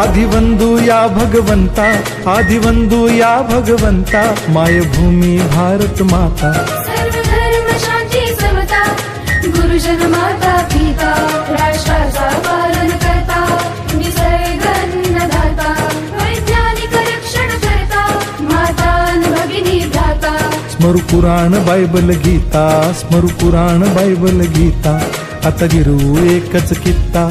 भगवंता आदिवंदू या भगवंता मायभूमी भारत माता। सर्व धर्म शांती समता गुरुजन माता पिता राष्ट्राचा पालन करता निसर्ग अन्नदाता वैज्ञानिक रक्षण करता माता न भगिनी भ्राता। स्मरु पुराण बायबल गीता स्मरु पुराण बायबल गीता आता गिरू एकच कित्ता।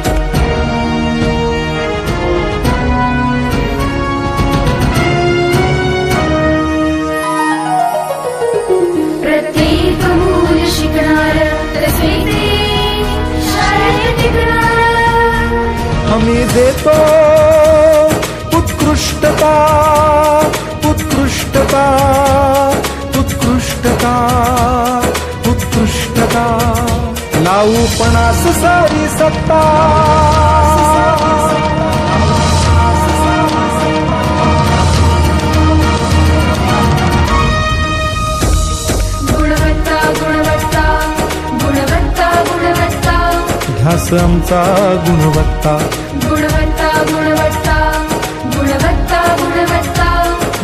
हमी देतो. उत्कृष्टता उत्कृष्टता उत्कृष्टता उत्कृष्टता. लावू पणास सारी सत्ता. ध्यास आमचा गुणवत्ता.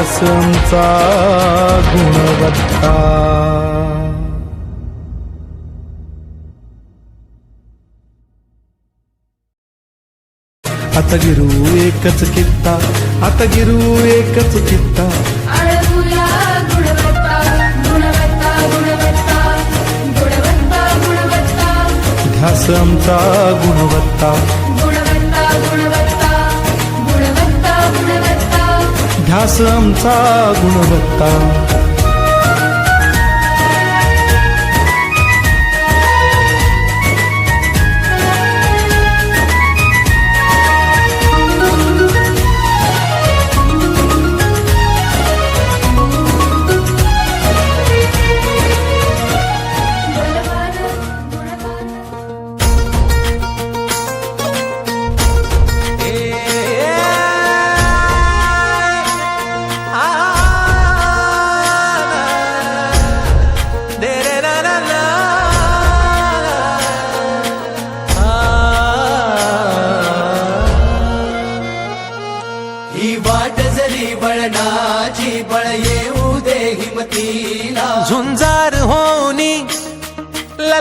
दासंचा गुणवत्ता. आता गिरू एकच कित्ता आता गिरू एकच कित्ता. ध्यास आमचा गुणवत्ता आमचा गुणवत्ता.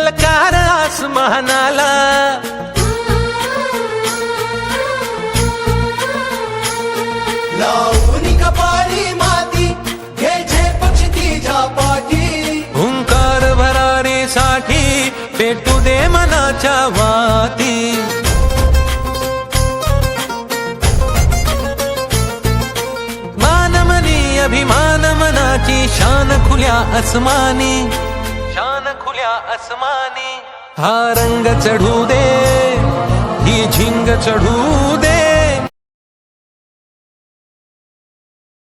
ललकार आसमानाला. लावून कपाळी माती घ्यायचे पक्षी तिच्या पाठी. हुंकार पेटू दे मनाच्या वाती. मानमनी अभिमान मनाची शान खुल्या अस्मानी खुल्या अस्मानी हा रंग चढू दे ही झिंग चढू दे.